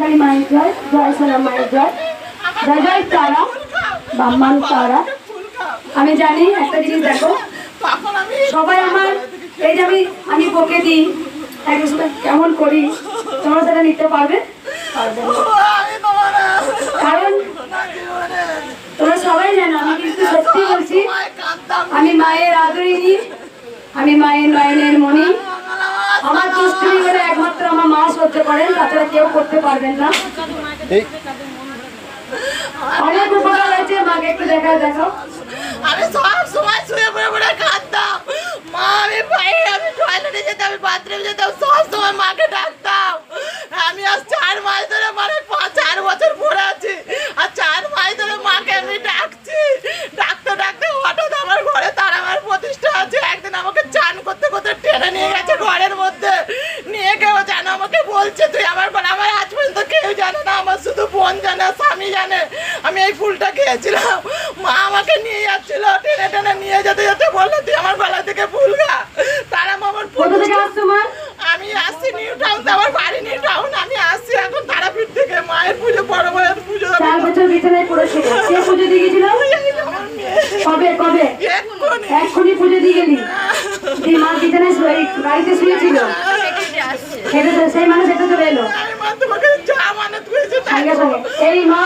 কৃষ্ণকালী মায়ের জয় জয় সোনা মায়ের জয় জয় জয় তারা বাম্মান তারা আমি জানি একটা জিনিস দেখো, সবাই আমার, এই যে আমি আমি বকে দিই, এক সময় কেমন করি, তোমরা সেটা নিতে পারবে? কারণ তোমরা সবাই জানো, আমি কিন্তু সত্যি বলছি, আমি মায়ের আদরিনী আমি মায়ের নয়নের মণি করেন তাছাড়া কেউ করতে পারবেন না। অনেক উপকার হয়েছে মাকে একটু দেখা দেখো। আমি সব সময় শুয়ে পড়ে পড়ে কাঁদতাম। মা আমি পায়ে আমি টয়লেটে যেতাম আমি বাথরুমে যেতাম সব সময় মাকে ডাকতাম। আমি আজ চার মাস ধরে মানে পাঁচ চার বছর পরে আছি। আর চার মাস ধরে মাকে আমি ডাকছি। ডাকতে ডাকতে হঠাৎ আমার ঘরে তার আমার প্রতিষ্ঠা আছে একদিন আমাকে চান করতে করতে টেনে নিয়ে গেছে ঘরের মধ্যে নিয়ে কেউ জানো আমাকে বলছে তুই আমার ঘরে আমার আজ পর্যন্ত কেউ জানে না আমার শুধু বোন জানে স্বামী জানে। আমি এই ফুলটা খেয়েছিলাম। মা আমাকে নিয়ে যাচ্ছিল টেনে টেনে নিয়ে যেতে যেতে বলল তুই আমার গলা থেকে ফুল গা। তারা আমার ফুল আমি আসছি নিউ টাউন আমার বাড়ি নিউ টাউন আমি আসছি এখন তারাপীঠ থেকে। মায়ের পুজো বড় মায়ের পুজো। চার বছর বিছানায় পড়েছিল কে পুজো দিয়ে গেছিল? কবে কবে? এক্ষুনি। পুজো দিয়ে গেলি। মা বিছানায় গাড়িতে শুয়েছিল। হেঁটে সেই মানুষ হেঁটে চলে এলো। সঙ্গে সঙ্গে এই মা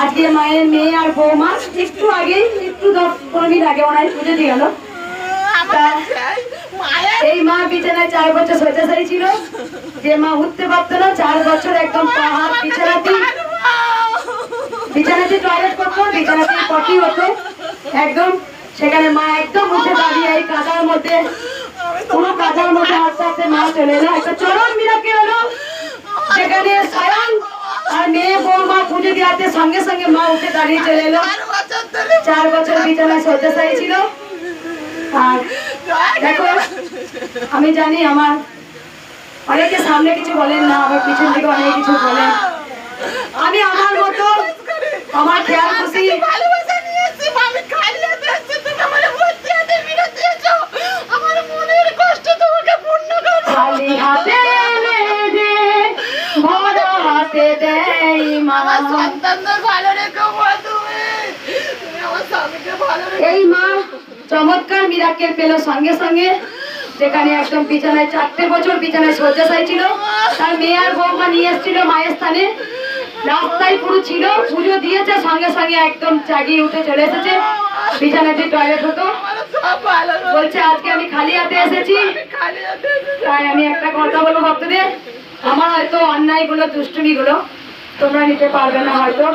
আজকে মায়ের মেয়ে আর বৌমা একটু আগে একটু দশ পনেরো মিনিট আগে ওনার পুজো দিয়ে গেল। এই মা বিছানায় চার বছর শয্যাশায়ী ছিল। যে মা উঠতে পারতো না চার বছর একদম পা হাত বিছানাতে বিছানাতে টয়লেট করতো বিছানাতে পটি হতো। একদম সেখানে মা একদম উঠে দাঁড়িয়ে এই কাদার মধ্যে পুরো কাদার মধ্যে হাঁটতে হাঁটতে মা চলে এলো। একটা চরম মিরাকে হলো। সেখানে স্বয়ং আর মেয়ে বৌমা পুজো দেওয়াতে সঙ্গে সঙ্গে মা উঠে দাঁড়িয়ে চলে এলো। চার বছর বিছানায় শয্যাশায়ী ছিল আর দেখো আমি জানি আমার অনেকে সামনে কিছু বলেন না আবার পিছন থেকে অনেক কিছু বলেন। আমি আমার মতো আমার খেয়াল খুশি। খালি হাতে এই মা চমৎকার মিরাকেল পেল সঙ্গে সঙ্গে। যেখানে একদম বিছানায় চারটে বছর বিছানায় শয্যাশায়ী ছিল। তার মেয়ে আর বৌমা নিয়ে এসেছিল মায়ের স্থানে। রাস্তায় পুরো ছিল পুজো দিয়েছে সঙ্গে সঙ্গে একদম জাগিয়ে উঠে চলে এসেছে। বিছানাতে টয়লেট হতো। বলছে আজকে আমি খালি হাতে এসেছি। আমি খালি হাতে এসেছি। তাই আমি একটা কথা বলব ভক্তদের। আমার হয়তো অন্যায়গুলো দুষ্টুমিগুলো তোমরা নিতে পারবে না হয়তো।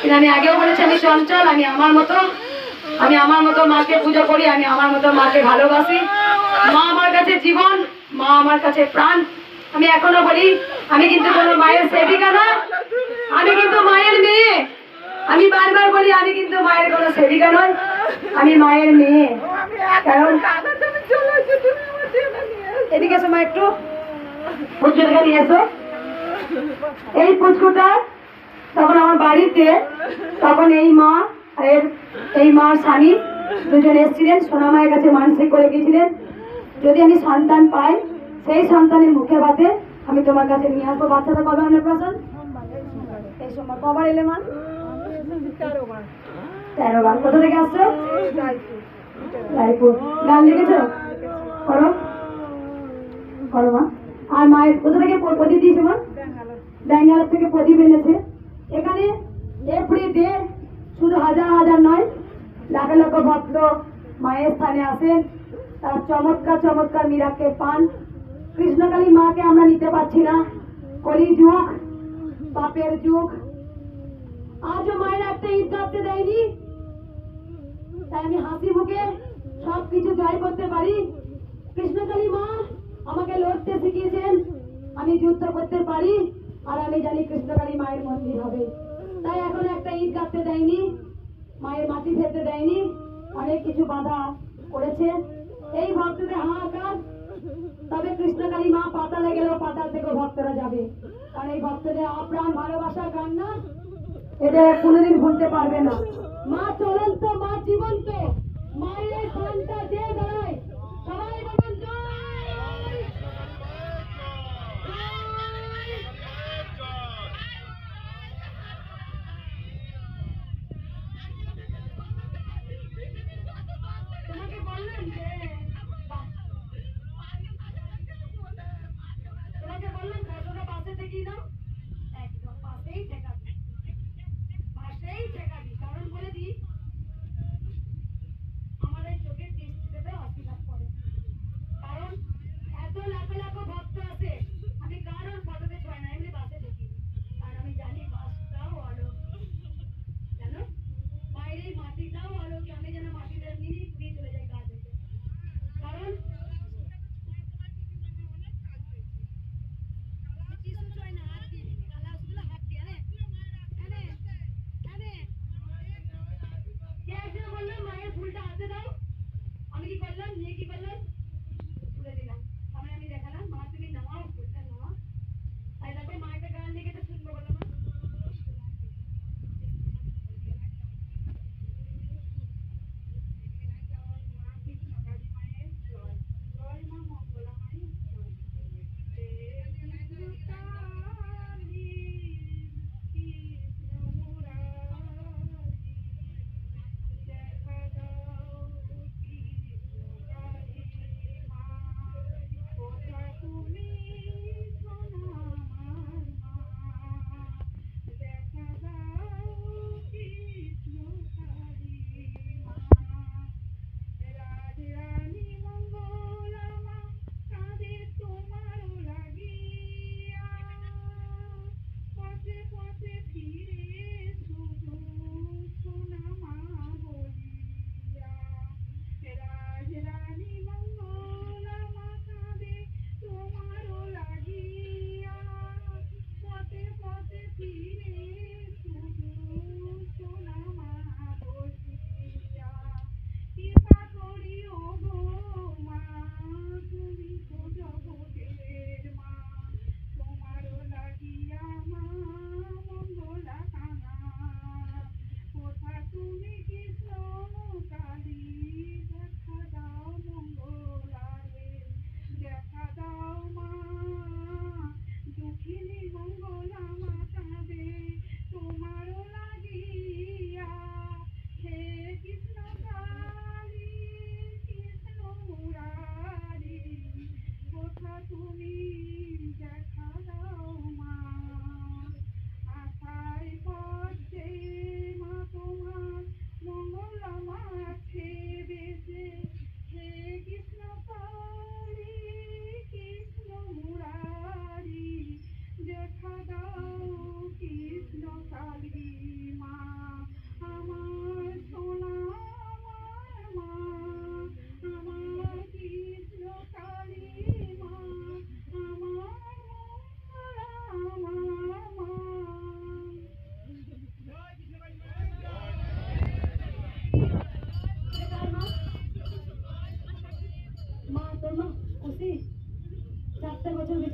কিন্তু আমি আগেও বলেছি আমি চঞ্চল আমি আমার মতো। আমি আমার মতো মাকে পুজো করি আমি আমার মতো মাকে ভালোবাসি। মা আমার কাছে জীবন মা আমার কাছে প্রাণ। আমি এখনও বলি আমি কিন্তু কোনো মায়ের সেবিকা না আমি কিন্তু মায়ের মেয়ে। আমি বারবার বলি আমি কিন্তু মায়ের কোনো সেবিকা নয় আমি মায়ের মেয়ে। কারণ। এদিকে মা একটু। নিয়ে এসো। এই পুচকুটা তখন আমার বাড়িতে, তখন এই মা এর এই মার স্বামী দুজন এসেছিলেন, সোনা মায়ের কাছে মানসিক করে গিয়েছিলেন, যদি আমি সন্তান পাই, সেই সন্তানের মুখে ভাতে আমি তোমার কাছে নিয়ে আসব বাচ্চাটা কবে অন্নপ্রাশন এই সময় কবার এলে মা? তেরো বার। কোথা থেকে আসছো? রায়পুর। গান লিখেছো? করো করো মা। আর মায়ের কোথা থেকে প্রদীপ দিয়েছে মা? ব্যাঙ্গালোর থেকে প্রদীপ এনেছে। এখানে এভরি ডে শুধু হাজার হাজার নয়, লাখ লাখ ভক্ত মায়ের স্থানে আসেন। তারা চমৎকার চমৎকার মিরাকে পান। কৃষ্ণকালী মাকে আমরা নিতে পারছি না। কলি যুগ বাপের যুগ। আজও মায়ের একটা ঈদ কাটতে দেয়নি। তাই আমি হাসি মুখে সব কিছু জয় করতে পারি। কৃষ্ণকালী মা আমাকে লড়তে শিখিয়েছেন। আমি যুদ্ধ করতে পারি, আর আমি জানি কৃষ্ণকালী মায়ের মন্দির হবে। তাই এখন একটা ঈদ কাটতে দেয়নি, মায়ের মাটি ফেলতে দেয়নি। অনেক কিছু বাধা করেছে। এই ভক্তদের হাহাকার। তবে কৃষ্ণকালী মা পাতালে গেলেও পাতাল থেকেও ভক্তরা যাবে। কারণ এই ভক্তদের আপ্রাণ ভালোবাসার কান্না এটা কোনোদিন ভুলতে পারবে না। মা চলন্ত, মা জীবন্ত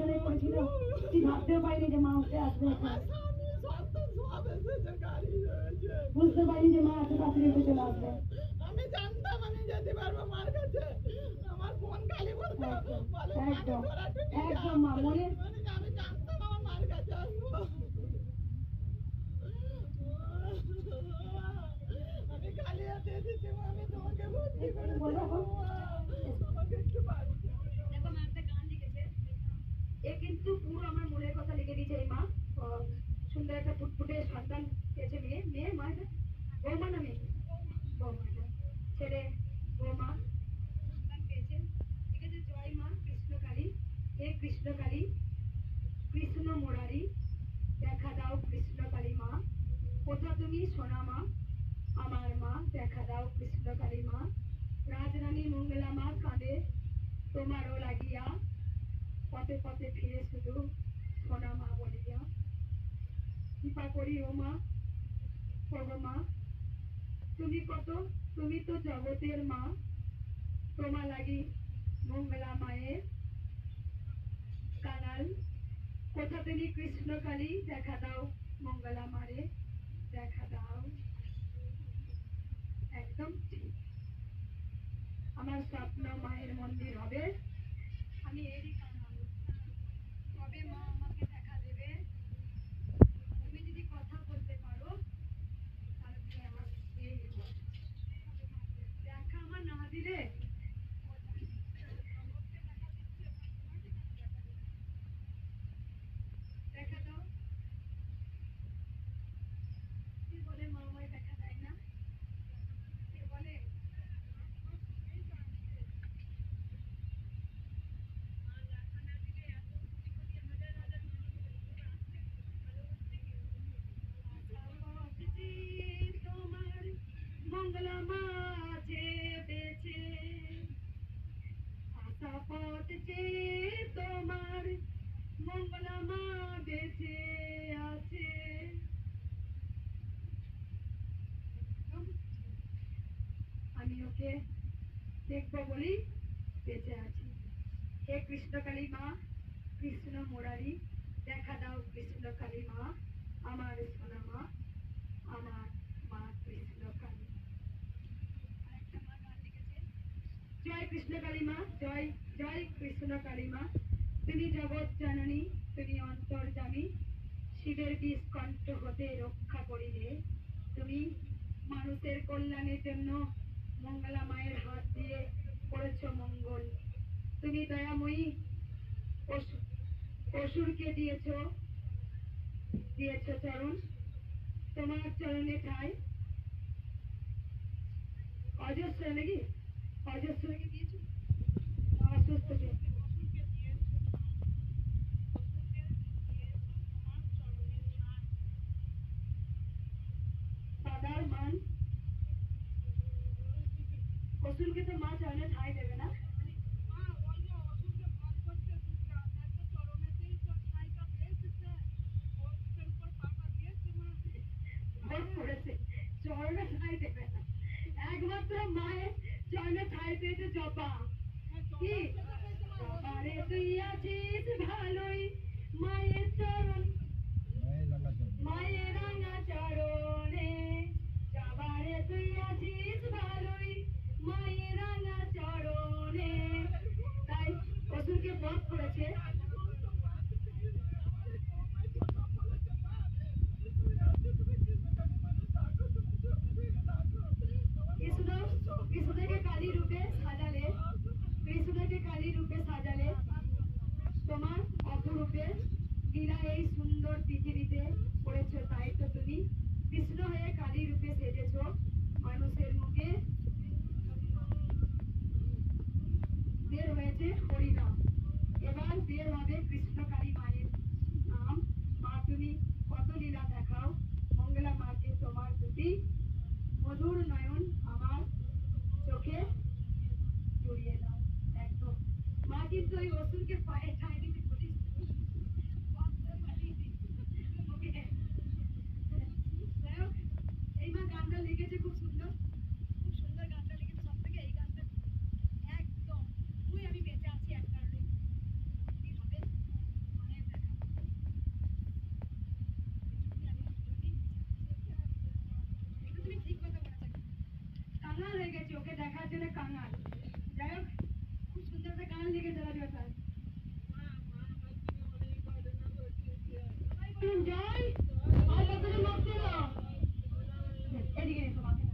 সত্যি ভাবতেও পারিনি যে মা উঠে আসবে বুঝতে পারিনি যে মা এত তাড়াতাড়ি উঠে চলে আসবে। আমি জানতাম আমি যেতে পারব মার কাছে। আমার ফোন খালি বলতো একদম। একদম মা, মনে- মানে আমি জানতাম আমার মার কাছে আসব আমি কালী হাতে এসেছি মা, আমি তোমাকে ভর্তি করে বলো, দেবো, বলো। মা। আমাকে একটু বাড়ি যেতে দাও। দেখো মা একটা গান লিখেছে এ কিন্তু পুরো আমার মনের কথা লিখে দিয়েছে এই মা আহ, সুন্দর একটা ফুটফুটে সন্তান পেয়েছে মেয়ে মেয়ে মা এটা বৌমা না মেয়ে বৌমা এটা। ছেলে বৌমা সন্তান পেয়েছে লিখেছে জয় মা কৃষ্ণকালী হে কৃষ্ণকালী, কৃষ্ণ মোরারি দেখা দাও কৃষ্ণকালী মা। কোথা তুমি সোনা মা আমার মা, দেখা দাও কৃষ্ণকালী মা। রাজরানী মঙ্গলা মা কাঁদে তোমারও লাগিয়া। পথে পথে ফিরে শুধু সোনা মা বলিয়া। কৃপা করি ও মা ওগো মা, তুমি কত তুমি তো জগতের মা। তোমা লাগি মঙ্গলা মায়ের কানাল কোথা তুমি কৃষ্ণকালী দেখা দাও, মঙ্গলা মারে, দেখা দাও। একদম ঠিক। আমার স্বপ্ন মায়ের মন্দির হবে। আমি এরই কানাল তবে মা আমাকে দেখা দেবে? তুমি যদি কথা বলতে পারো, তাহলে আমার। দেখা আমার না দিলে দেখা দাও কি বলে মা আমায় দেখা দেয় না কে বলে তোমার মঙ্গলা মাঝে বেছে আশা পথ তোমার মঙ্গলা মা বেছে আছে। আমি ওকে দেখব বলি বেঁচে আছি। হে কৃষ্ণকালী মা, কৃষ্ণ মোরারি, দেখা দাও কৃষ্ণকালী মা, আমার সোনা মা, আমার মা কৃষ্ণকালী আরেকটা মা গান লিখেছে, জয় কৃষ্ণকালী মা, জয় জয় কৃষ্ণকালী মা। তুমি জগৎ জননী, তুমি অন্তর্জামী শিবের বিষ কণ্ঠ হতে রক্ষা করিলে। তুমি মানুষের কল্যাণের জন্য মঙ্গলা মায়ের হাত দিয়ে করেছ মঙ্গল। তুমি দয়াময়ী অসুরকে দিয়েছ দিয়েছ চরণ। তোমার চরণে ঠাই। অজস্র নাকি? অজস্র নাকি দিয়েছ অসুস্থকে দাদার মান অসুরকে তো করিয়ে দাও। একদম। মা কিন্তু ওই অসুরকে পায়ে ঠাঁই বেঁচে আছি এক কারণে। মানে তুমি ঠিক কথা বলেছ। কাঙাল হয়ে গেছি ওকে দেখার জন্য কাঙাল। খুব সুন্দর একটা গান লিখেছে রাজু স্যার জয়। আর কতজন মাপছে না এদিকে এসো আছে?